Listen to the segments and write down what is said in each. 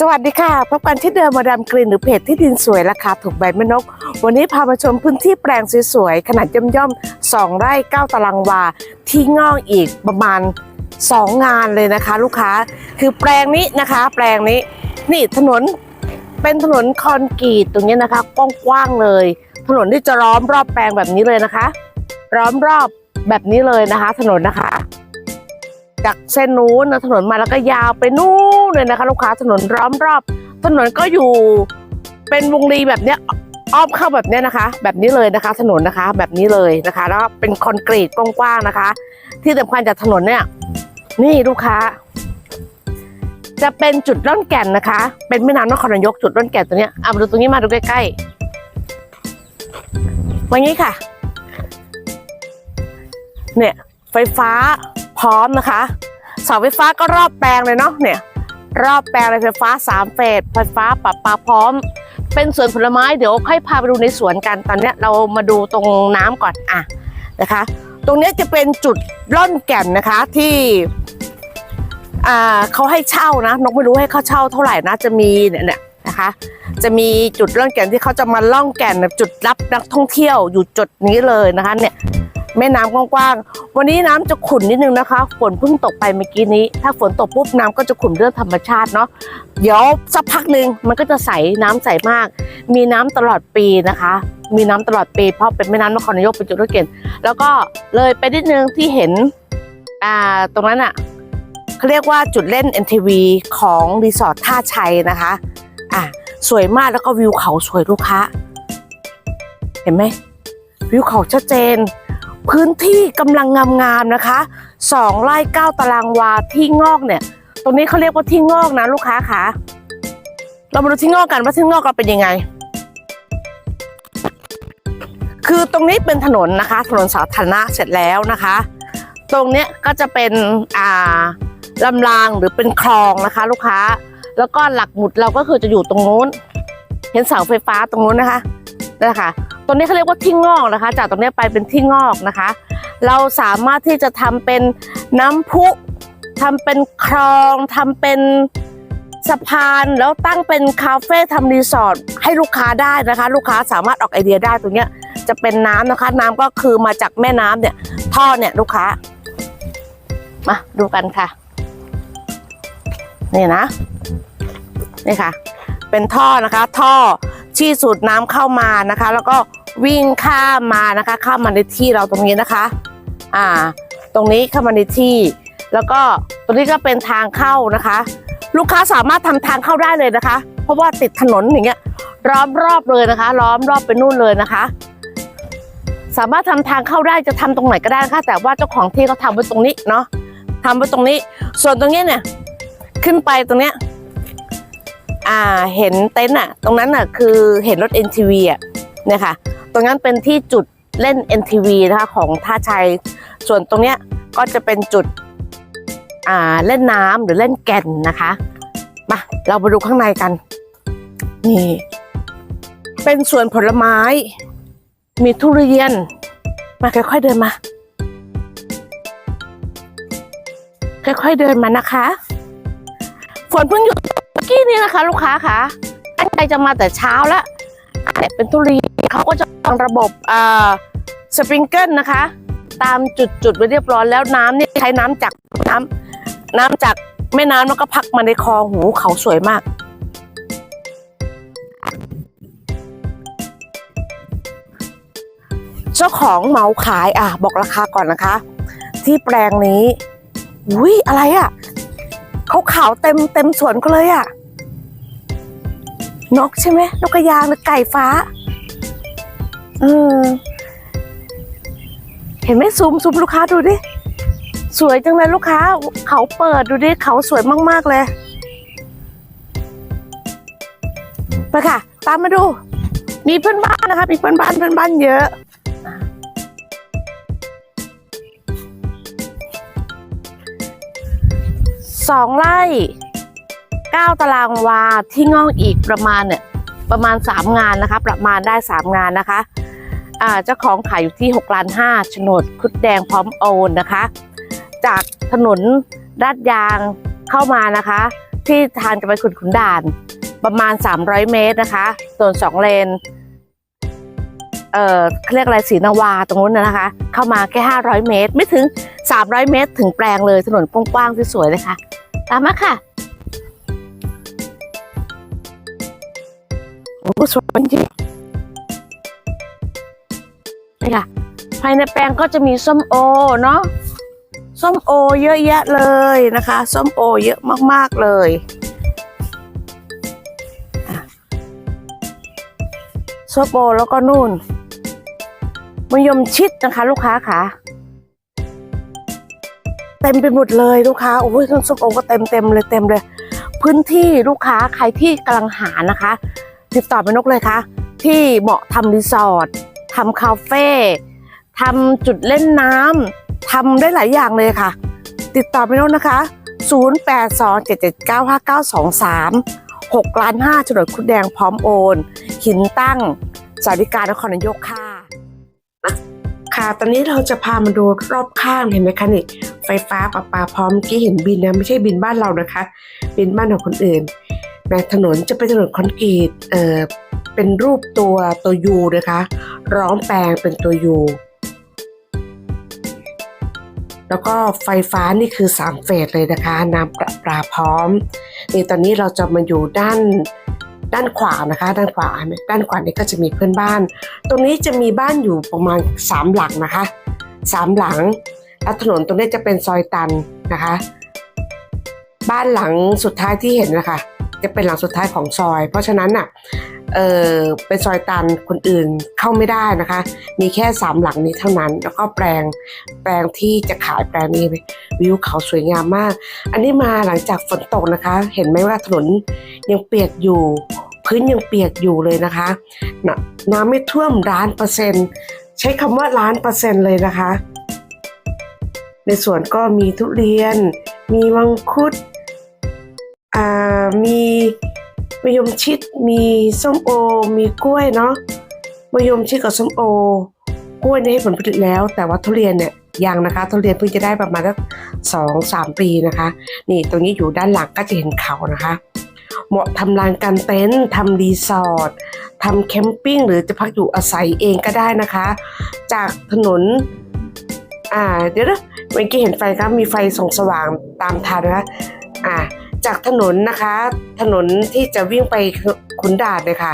สวัสดีค่ะพบกันที่เดิมมาดามกลินหรือเพจที่ดินสวยราคาถูกใบแม่นก วันนี้พามาชมพื้นที่แปลงสวยๆขนาดย่อมๆ2ไร่ 9 ตารางวา ที่งอกอีกประมาณ 2 งานเลยนะคะ ลูกค้าคือแปลงนี้นะคะ แปลงนี้ นี่ถนนเป็นถนนคอนกรีตตรงนี้นะคะกว้างๆเลย ถนนที่จะล้อมรอบแปลงแบบนี้เลยนะคะล้อมรอบแบบนี้เลยนะคะ ถนนนะคะ จากเส้นนู้นนะถนนมาแล้วก็ยาวไปนู่นเลยนะคะ ลูกค้าถนนล้อมรอบ ถนนก็อยู่เป็นวงรีแบบเนี้ยอ้อมเข้าแบบเนี้ยนะคะ แบบนี้เลยนะคะ ถนนนะคะแบบนี้เลยนะคะ แล้วเป็นคอนกรีตกว้างๆนะคะ ที่สำคัญจากถนนเนี่ย นี่ลูกค้า จะเป็นจุดร่อนแก่นนะคะ เป็นแม่น้ำนครนายกจุดร่อนแก่นตัวเนี้ยเอามาดูตรงนี้มาดูใกล้ๆวันนี้ค่ะ เนี่ย ไฟฟ้า พร้อมนะคะเสาไฟฟ้าก็รอบแปลงเลยเนาะเนี่ยรอบแปลงเลยไฟฟ้าสามเฟสไฟฟ้าปรับปลาพร้อม เป็นสวนผลไม้เดี๋ยวค่อยพาไปดูในสวนกันตอนนี้เรามาดูตรงน้ำก่อนอะนะคะ ตรงนี้จะเป็นจุดร่อนแก่นนะคะที่อ่าเขาให้เช่านะนกไม่รู้ให้เขาเช่าเท่าไหร่นะจะมีเนี่ยเนี่ยนะคะ จะมีจุดร่อนแก่นที่เขาจะมาล่องแก่นจุดรับนักท่องเที่ยวอยู่จุดนี้เลยนะคะเนี่ย แม่น้ำกว้างๆ วันนี้น้ำจะขุ่นนิดนึงนะคะ ฝนเพิ่งตกไปเมื่อกี้นี้ ถ้าฝนตกปุ๊บน้ำก็จะขุ่นเรื่องธรรมชาติเนาะ เดี๋ยวสักพักหนึ่งมันก็จะใสน้ำใสมาก มีน้ำตลอดปีนะคะ มีน้ำตลอดปีเพราะเป็นแม่น้ำนครนายกเป็นจุดรถเก่นแล้วก็เลยไปนิดนึงที่เห็นอ่าตรงนั้นอะเขาเรียกว่าจุดเล่น NTV ของรีสอร์ทท่าชัยนะคะอะสวยมากแล้วก็วิวเขาสวยลูกค้า เห็นไหมวิวเขาชัดเจน พื้นที่กำลังงามๆนะคะสองไร่เก้าตารางวาที่งอกเนี่ย ตรงนี้เขาเรียกว่าที่งอกนะลูกค้าคะเรามาดูที่งอกกันว่าที่งอกเราเป็นยังไง คือตรงนี้เป็นถนนนะคะ ถนนสาธารณะเสร็จแล้วนะคะ ตรงเนี้ยก็จะเป็นอ่าลำรางหรือเป็นคลองนะคะ ลูกค้า แล้วก็หลักหมุดเราก็คือจะอยู่ตรงนู้น เห็นเสาไฟฟ้าตรงนู้นนะคะนั่แหละค่ะ ตรงนี้เขาเรียกว่าที่งอกนะคะ จากตรงนี้ไปเป็นที่งอกนะคะ เราสามารถที่จะทำเป็นน้ำพุทำเป็นคลองทำเป็นสะพานแล้วตั้งเป็นคาเฟ่ทำรีสอร์ทให้ลูกค้าได้นะคะ ลูกค้าสามารถออกไอเดียได้ตรงนี้จะเป็นน้ำนะคะ น้ำก็คือมาจากแม่น้ำเนี่ยท่อเนี่ยลูกค้ามาดูกันค่ะนี่นะนี่ค่ะ เป็นท่อนะคะ ท่อ ที่สูดน้ำเข้ามานะคะ แล้วก็วิ่งข้ามมานะคะข้ามมาในที่เราตรงนี้นะคะ อ่า ตรงนี้เข้ามาในที่ แล้วก็ตรงนี้ก็เป็นทางเข้านะคะ ลูกค้าสามารถทำทางเข้าได้เลยนะคะ เพราะว่าติดถนนอย่างเงี้ยล้อมรอบเลยนะคะล้อมรอบไปนู่นเลยนะคะ สามารถทำทางเข้าได้จะทำตรงไหนก็ได้นะคะแต่ว่าเจ้าของที่เขาทำไว้ตรงนี้เนาะทำไว้ตรงนี้ ส่วนตรงนี้เนี่ยขึ้นไปตรงเนี้ย อ่าเห็นเต็นท์อะ ตรงนั้นอะคือเห็นรถ NTV อะเนี่ยค่ะตรงนั้นเป็นที่จุดเล่น NTV นะคะของท่าชัย ส่วนตรงเนี้ยก็จะเป็นจุดอ่าเล่นน้ำหรือเล่นแก่นนะคะมาเรามาดูข้างในกัน นี่ เป็นสวนผลไม้ มีทุเรียน มาค่อยๆเดินมา ค่อยๆเดินมานะคะ ฝนเพิ่งหยุด มื่อกี้นี่นะคะ ลูกค้าค่ะตั้งใจจะมาแต่เช้าแล้วแต่เป็นทุเรียนเขาก็จะวางระบบอ่าสปริงเกิลนะคะ ตามจุดจุดๆไว้เรียบร้อยแล้วน้ำเนี่ยใช้น้ำจากน้ำน้ำจากแม่น้ำแล้วก็พักมาในคลองหูเขาสวยมากเจ้าของเหมาขายอะบอกราคาก่อนนะคะ ที่แปลงนี้อุ้ยอะไรอะ เขาขาวเต็มเต็มสวนก็เลยอะ นกใช่ไหมนกกระยางหรือไก่ฟ้า เออ เห็นไหมซูมซูมลูกค้าดูดิ สวยจังเลยลูกค้า เขาเปิดดูดิ เขาสวยมาก ๆ เลยไปค่ะ ตามมาดู มีเพื่อนบ้านนะคะ มีเพื่อนบ้านเพื่อนบ้านเยอะ สองไร่เก้าตารางวาที่งอกอีกประมาณเนี่ยประมาณสามงานนะคะ ประมาณได้สามงานนะคะเจ้าของขายอยู่ที่6ล้านห้าโฉนดคุดแดงพร้อมโอนนะคะ จากถนนลาดยางเข้ามานะคะ ที่ทางจะไปขุนขุนด่านประมาณ 300 เมตรนะคะส่วนสองเลนเอ่อเรียกอะไรสีนาวาตรงนู้นนะนะคะ เข้ามาแค่ 500 เมตร ไม่ถึง 300 เมตร ถึงแปลงเลยถนนกว้างๆที่สวยเลยค่ะ ตามมาค่ะ โอ้สวยจริงนี่ค่ะ ภายในแปลงก็จะมีส้มโอเนาะ ส้มโอเยอะแยะเลยนะคะ ส้มโอเยอะมากๆเลยอะส้มโอแล้วก็นู่นมะยมชิดนะคะ ลูกค้าค่ะเต็มไปหมดเลยลูกค้าโอ้ยต้นส้มโอก็เต็มเต็มเลยเต็มเลย พื้นที่ลูกค้าใครที่กำลังหานะคะ ติดต่อไปนกเลยค่ะ ที่เหมาะทำรีสอร์ททำคาเฟ่ทำจุดเล่นน้ำทำได้หลายอย่างเลยค่ะ ติดต่อไปนกนะคะ 0827795923 6ล้าน5โฉนดคุดแดงพร้อมโอน หินตั้งสาริการนครนายกค่ะ ค่ะตอนนี้เราจะพามาดูรอบข้างเห็นไหมคะนี่ไฟฟ้าประปาพร้อมกี้เห็นบินนะไม่ใช่บินบ้านเรานะคะ บินบ้านของคนอื่นนะถนนจะเป็นถนนคอนกรีตเอ่อเป็นรูปตัวตัวยูนะคะร้อมแปลงเป็นตัวยูแล้วก็ไฟฟ้านี่คือสามเฟสเลยนะคะน้ำประปาพร้อมนี่ตอนนี้เราจะมาอยู่ด้าน ด้านขวานะคะ ด้านขวาเห็นไหมด้านขวานี่ก็จะมีเพื่อนบ้าน ตรงนี้จะมีบ้านอยู่ประมาณสามหลังนะคะสามหลังแล้วถนนตรงนี้จะเป็นซอยตันนะคะ บ้านหลังสุดท้ายที่เห็นนะคะ จะเป็นหลังสุดท้ายของซอย เพราะฉะนั้นอะเออเป็นซอยตันคนอื่นเข้าไม่ได้นะคะ มีแค่สามหลังนี้เท่านั้น แล้วก็แปลงแปลงที่จะขายแปลงนี้วิวเขาสวยงามมาก อันนี้มาหลังจากฝนตกนะคะ เห็นไหมว่าถนนยังเปียกอยู่ พื้นยังเปียกอยู่เลยนะคะนน้ำไม่ท่วมล้านเปอร์เซ็นต์ใช้คำว่าล้านเปอร์เซ็นต์เลยนะคะ ในสวนก็มีทุเรียน มีมังคุด มีมะยมชิดมีส้มโอ มีกล้วยเนาะมะยมชิดกับส้มโอ กล้วยนี่ให้ผลผลิตแล้ว แต่ว่าทุเรียนเนี่ยยังนะคะทุเรียนเพิ่งจะได้ประมาณสักสองสามปีนะคะ นี่ตรงนี้อยู่ด้านหลังก็จะเห็นเขานะคะ เหมาะทำลานกางเต็นท์ทำรีสอร์ททำแคมปิ้งหรือจะพักอยู่อาศัยเองก็ได้นะคะ จากถนน อ่าเดี๋ยวนะเมื่อกี้เห็นไฟครับมีไฟส่องสว่างตามทางนะคะ อ่า จากถนนนะคะ ถนนที่จะวิ่งไปขุนด่านเลยค่ะ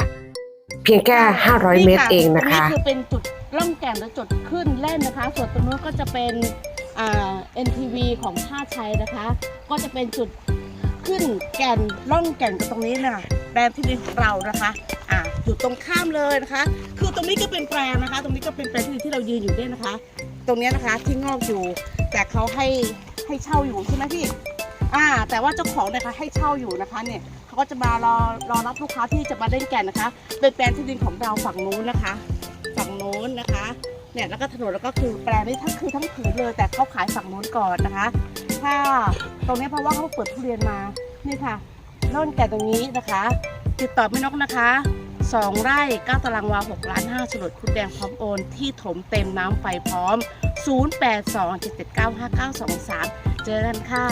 เพียงแค่ 500 เมตรเองนะคะนี่คือเป็นจุดล่องแก่งและจุดขึ้นเล่นนะคะ ส่วนตรงนู้นก็จะเป็นอ่า NTV ของท่าชัยนะคะ ก็จะเป็นจุดขึ้นแก่นล่องแก่งตรงนี้น่ะแปลงที่ดินของเรานะคะอ่าอยู่ตรงข้ามเลยนะคะ คือตรงนี้ก็เป็นแปลงนะคะ ตรงนี้ก็เป็นแปลงที่ดินที่เรายืนอยู่เนี่ยนะคะ ตรงเนี้ยนะคะที่งอกอยู่ แต่เขาให้ให้เช่าอยู่ใช่ไหมพี่ อ่า แต่ว่าเจ้าของนะคะให้เช่าอยู่นะคะเนี่ยเขาก็จะมารอรอรับลูกค้าที่จะมาเล่นแก่นนะคะ เป็นแปลงที่ดินของเราฝั่งนู้นนะคะ ฝั่งโน้นนะคะเนี่ยแล้วก็ถนนแล้วก็คือแปลงนี้ทั้งคือทั้งผืนเลย แต่เขาขายฝั่งโน้นก่อนนะคะ ถ้าตรงนี้เพราะว่าเขาเปิดทุเรียนมานี่ค่ะร่นแก่ตรงนี้นะคะ ติดต่อแม่นกนะคะสองไร่เก้าตารางวาหกล้านห้าฉลดคุดแดงพร้อมโอน ที่ถมเต็มน้ำไฟพร้อม 0 8 2 7 7 9 5 9 2 3 เจอกันค่ะ